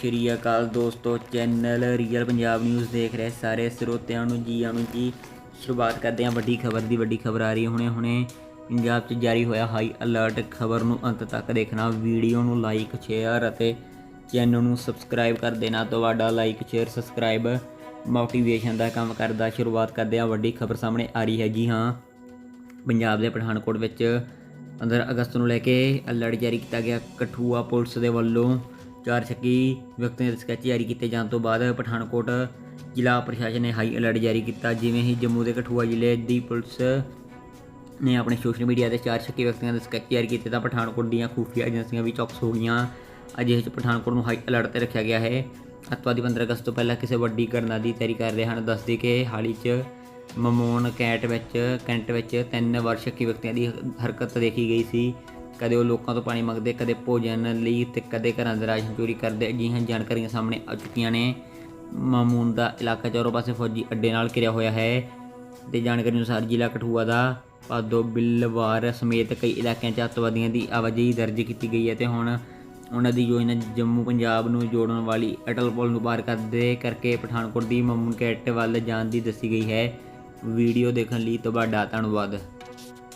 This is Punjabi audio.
ਸ਼੍ਰੀ ਅਕਾਲ ਦੋਸਤੋ, ਚੈਨਲ ਰੀਅਲ ਪੰਜਾਬ ਨਿਊਜ਼ ਦੇਖ ਰਹੇ ਸਾਰੇ ਸਰੋਤਿਆਂ ਨੂੰ ਜੀ ਆਣੂ ਜੀ। ਸ਼ੁਰੂਆਤ ਕਰਦੇ ਹਾਂ ਵੱਡੀ ਖਬਰ ਦੀ, ਵੱਡੀ ਖਬਰ ਆ ਰਹੀ ਹੁਣੇ ਹੁਣੇ ਪੰਜਾਬ 'ਚ ਜਾਰੀ ਹੋਇਆ ਹਾਈ ਅਲਰਟ ਖਬਰ ਨੂੰ ਅੰਤ ਤੱਕ ਦੇਖਣਾ, ਵੀਡੀਓ ਨੂੰ ਲਾਈਕ ਸ਼ੇਅਰ ਅਤੇ ਚੈਨਲ ਨੂੰ ਸਬਸਕ੍ਰਾਈਬ ਕਰ ਦੇਣਾ। ਤੁਹਾਡਾ ਲਾਈਕ ਸ਼ੇਅਰ ਸਬਸਕ੍ਰਾਈਬ ਮੋਟੀਵੇਸ਼ਨ ਦਾ ਕੰਮ ਕਰਦਾ। ਸ਼ੁਰੂਆਤ ਕਰਦੇ ਹਾਂ, ਵੱਡੀ ਖਬਰ ਸਾਹਮਣੇ ਆ ਰਹੀ ਹੈ ਜੀ, ਹਾਂ। ਪੰਜਾਬ ਦੇ ਪਠਾਨਕੋਟ ਵਿੱਚ 15 ਅਗਸਤ ਨੂੰ ਲੈ ਕੇ ਅਲਰਟ ਜਾਰੀ ਕੀਤਾ ਗਿਆ। ਕਠੂਆ ਪੁਲਿਸ ਦੇ ਵੱਲੋਂ ਚਾਰ ਸ਼ੱਕੀ ਵਿਅਕਤੀਆਂ ਦੇ ਸਕੈਚ ਜਾਰੀ ਕੀਤੇ ਜਾਣ ਤੋਂ ਬਾਅਦ ਪਠਾਨਕੋਟ ਜ਼ਿਲ੍ਹਾ ਪ੍ਰਸ਼ਾਸਨ ਨੇ ਹਾਈ ਅਲਰਟ ਜਾਰੀ ਕੀਤਾ, ਜਿਵੇਂ ਹੀ ਜੰਮੂ ਦੇ ਕਠੂਆ ਜ਼ਿਲ੍ਹੇ ਦੀ ਪੁਲਿਸ ਨੇ ਆਪਣੇ ਸੋਸ਼ਲ ਮੀਡੀਆ ਤੇ ਚਾਰ ਸ਼ੱਕੀ ਵਿਅਕਤੀਆਂ ਦੇ ਸਕੈਚ ਜਾਰੀ ਕੀਤੇ ਤਾਂ ਪਠਾਨਕੋਟ ਦੀਆਂ ਖੂਫੀਆ ਏਜੰਸੀਆਂ ਵੀ ਚੌਕਸ ਹੋ ਗਈਆਂ। ਅਜਿਹੇ 'ਚ ਪਠਾਨਕੋਟ ਨੂੰ ਹਾਈ ਅਲਰਟ ਤੇ ਰੱਖਿਆ ਗਿਆ ਹੈ। ਅੱਤਵਾਦੀ 15 ਅਗਸਤ ਤੋਂ ਪਹਿਲਾਂ ਕਿਸੇ ਵੱਡੀ ਘਟਨਾ ਦੀ ਤਿਆਰੀ ਕਰ ਰਹੇ ਹਨ। ਦੱਸਦੇ ਕਿ ਹਾਲ ਹੀ 'ਚ ਮਮੋਨ ਕੈਂਟ ਵਿੱਚ ਕੈਂਟ ਵਿੱਚ ਤਿੰਨ ਵਾਰ ਵਰਸ਼ਕੀ ਵਿਅਕਤੀਆਂ ਦੀ ਹਰਕਤ ਦੇਖੀ ਗਈ ਸੀ। ਕਦੇ ਉਹ ਲੋਕਾਂ ਤੋਂ ਪਾਣੀ ਮੰਗਦੇ, ਕਦੇ ਭੋਜਨ ਲਈ ਤੇ ਕਦੇ ਘਰਾਂ ਦੇ ਰਾਸ਼ਨ ਚੋਰੀ ਕਰਦੇ। ਅਜਿਹੀਆਂ ਜਾਣਕਾਰੀਆਂ ਸਾਹਮਣੇ ਆ ਚੁੱਕੀਆਂ ਨੇ। ਮਾਮੂਨ ਦਾ ਇਲਾਕਾ ਚਾਰੋਂ ਪਾਸੇ ਫੌਜੀ ਅੱਡੇ ਨਾਲ ਘਿਰਿਆ ਹੋਇਆ ਹੈ। ਤੇ ਜਾਣਕਾਰੀ ਅਨੁਸਾਰ ਜ਼ਿਲ੍ਹਾ ਕਠੂਆ ਦਾ ਪਾਦੋ ਬਿੱਲਵਾਰ ਸਮੇਤ ਕਈ ਇਲਾਕਿਆਂ 'ਚ ਅੱਤਵਾਦੀਆਂ ਦੀ ਆਵਾਜਾਈ ਦਰਜ ਕੀਤੀ ਗਈ ਹੈ ਤੇ ਹੁਣ ਉਹਨਾਂ ਦੀ ਯੋਜਨਾ ਜੰਮੂ ਪੰਜਾਬ ਨੂੰ ਜੋੜਨ ਵਾਲੀ ਅਟਲ ਪੁਲ ਨੂੰ ਪਾਰ ਕਰਦੇ ਕਰਕੇ ਪਠਾਨਕੋਟ ਦੀ ਮਮੂਨ ਕੈਟ ਵੱਲ ਜਾਣ ਦੀ ਦੱਸੀ ਗਈ ਹੈ। ਵੀਡੀਓ ਦੇਖਣ ਲਈ ਤੁਹਾਡਾ ਧੰਨਵਾਦ।